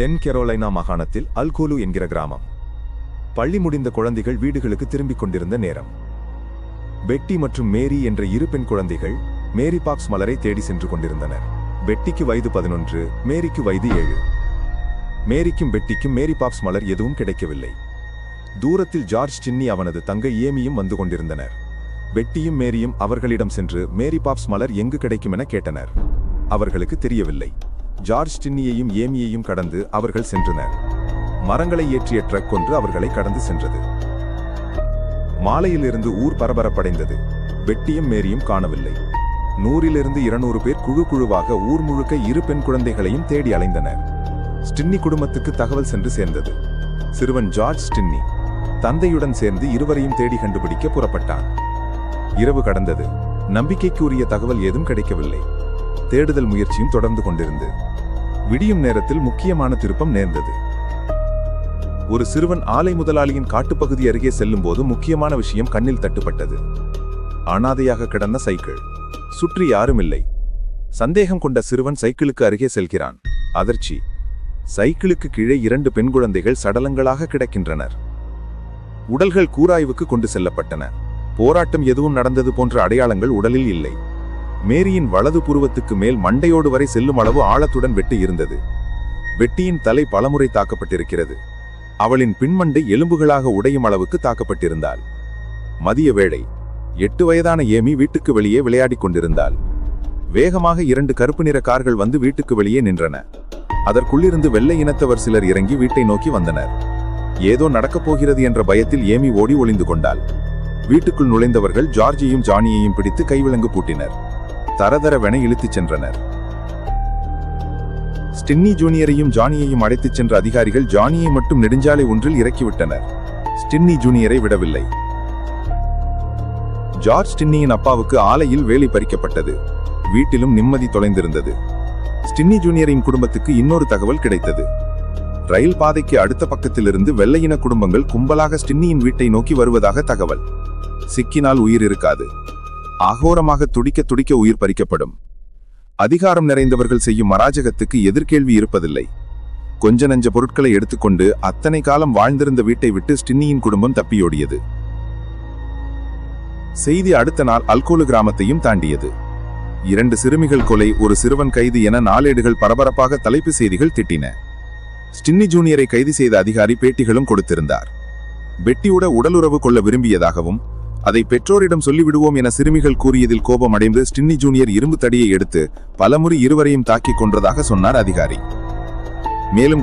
தென் கெரோலைனா மாகாணத்தில் அல்கோலு என்கிற கிராமம். பள்ளி முடிந்த குழந்தைகள் வீடுகளுக்கு திரும்பிக் கொண்டிருந்த நேரம். பெட்டி மற்றும் மேரி என்ற இரு பெண் குழந்தைகள் மேரி பாக்ஸ் மலரை தேடி சென்று கொண்டிருந்தனர். பெட்டிக்கு வயது பதினொன்று மேரிக்கு வயது ஏழு. மேரிக்கும் பெட்டிக்கும் மேரி பாக்ஸ் மலர் எதுவும் கிடைக்கவில்லை. தூரத்தில் ஜார்ஜ் சின்னி அவனது தங்கை ஏமியும் வந்து கொண்டிருந்தனர். பெட்டியும் மேரியும் அவர்களிடம் சென்று மேரி பாப்ஸ் மலர் எங்கு கிடைக்கும் என கேட்டனர். அவர்களுக்கு தெரியவில்லை. ஜார்ஜ் டின்னியையும் ஏமியையும் கடந்து அவர்கள் சென்றனர். மரங்களை ஏற்றிய ட்ரக் ஒன்று அவர்களை கடந்து சென்றது. மாலையிலிருந்து ஊர் பரபரப்படைந்தது. வெட்டியும் மேரியும் காணவில்லை. நூறிலிருந்து இருநூறு பேர் குழு குழுவாக ஊர் முழுக்க இரு பெண் குழந்தைகளையும் தேடி அலைந்தனர். ஸ்டின்னி குடும்பத்துக்கு தகவல் சென்று சேர்ந்தது. சிறுவன் ஜார்ஜ் ஸ்டின்னி தந்தையுடன் சேர்ந்து இருவரையும் தேடி கண்டுபிடிக்க புறப்பட்டான். இரவு கடந்தது. நம்பிக்கைக்குரிய தகவல் ஏதும் கிடைக்கவில்லை. தேடுதல் முயற்சியும் தொடர்ந்து கொண்டிருந்தது விடியும் நேரத்தில் முக்கியமான திருப்பம் நேர்ந்தது. ஒரு சிறுவன் ஆலை முதலாளியின் காட்டுப்பகுதி அருகே செல்லும் போது முக்கியமான விஷயம் கண்ணில் தட்டுப்பட்டது. அனாதையாக கிடந்த சைக்கிள். சுற்றி யாரும் இல்லை சந்தேகம் கொண்ட சிறுவன் சைக்கிளுக்கு அருகே செல்கிறான். அதிர்ச்சி. சைக்கிளுக்கு கீழே இரண்டு பெண் குழந்தைகள் சடலங்களாக கிடக்கின்றனர். உடல்கள் கூராய்வுக்கு கொண்டு செல்லப்பட்டன. போராட்டம் எதுவும் நடந்தது போன்ற அடையாளங்கள் உடலில் இல்லை. மேரியின் வலது புருவத்துக்கு மேல் மண்டையோடு வரை செல்லும் அளவு ஆழத்துடன் வெட்டு இருந்தது. வெட்டியின் தலை பலமுறை தாக்கப்பட்டிருக்கிறது. அவளின் பின்மண்டை எலும்புகளாக உடையும் அளவுக்கு தாக்கப்பட்டிருந்தாள். மதிய வேளை. எட்டு வயதான ஏமி வீட்டுக்கு வெளியே விளையாடிக் கொண்டிருந்தாள். வேகமாக இரண்டு கருப்பு நிற கார்கள் வந்து வீட்டுக்கு வெளியே நின்றன. அதற்குள்ளிருந்து வெள்ளை இனத்தவர் சிலர் இறங்கி வீட்டை நோக்கி வந்தனர். ஏதோ நடக்கப் போகிறது என்ற பயத்தில் ஏமி ஓடி ஒளிந்து கொண்டாள். வீட்டுக்குள் நுழைந்தவர்கள் ஜார்ஜியையும் ஜானியையும் பிடித்து கைவிலங்கு பூட்டினர். தரதரவென இழுத்துச் சென்றனர். ஸ்டின்னி ஜூனியரையும் ஜானியையும் அழைத்துச் சென்ற அதிகாரிகள் ஜானியை மட்டும் நெடுஞ்சாலை ஒன்றில் இறக்கிவிட்டனர். ஸ்டின்னி ஜூனியரை விடவில்லை. ஜார்ஜ் ஸ்டின்னியின் அப்பாவுக்கு ஆலையில் வேலை பறிக்கப்பட்டது. வீட்டிலும் நிம்மதி தொலைந்திருந்தது. ஸ்டின்னி ஜூனியரின் குடும்பத்துக்கு இன்னொரு தகவல் கிடைத்தது. ரயில் பாதைக்கு அடுத்த பக்கத்திலிருந்து வெள்ளையின குடும்பங்கள் கும்பலாக ஸ்டின்னியின் வீட்டை நோக்கி வருவதாக தகவல். சிக்கினால் உயிர் இருக்காது. அகோரமாக துடிக்க துடிக்க உயிர் பறிக்கப்படும். அதிகாரம் நிறைந்தவர்கள் செய்யும் அராஜகத்துக்கு எதிர்கேள்வி இருப்பதில்லை. கொஞ்ச நஞ்ச பொருட்களை எடுத்துக்கொண்டு அத்தனை காலம் வாழ்ந்திருந்த வீட்டை விட்டு ஸ்டின்னியின் குடும்பம் தப்பியோடியது. செய்தி அடுத்த நாள் அல்கோலு கிராமத்தையும் தாண்டியது. இரண்டு சிறுமிகள் கொலை ஒரு சிறுவன் கைது என நாளேடுகள் பரபரப்பாக தலைப்பு செய்திகள் திட்டின. ஸ்டின்னி ஜூனியரை கைது செய்த அதிகாரி பேட்டிகளும் கொடுத்திருந்தார். பெட்டியுட உடலுறவு கொள்ள விரும்பியதாகவும் அதை பெற்றோரிடம் சொல்லிவிடுவோம் என சிறுமிகள் கூறியதில் கோபம் அடைந்து ஸ்டின்னி ஜூனியர் இரும்பு தடியை எடுத்து பலமுறை இருவரையும் தாக்கிக் கொன்றதாக சொன்னார் அதிகாரி. மேலும்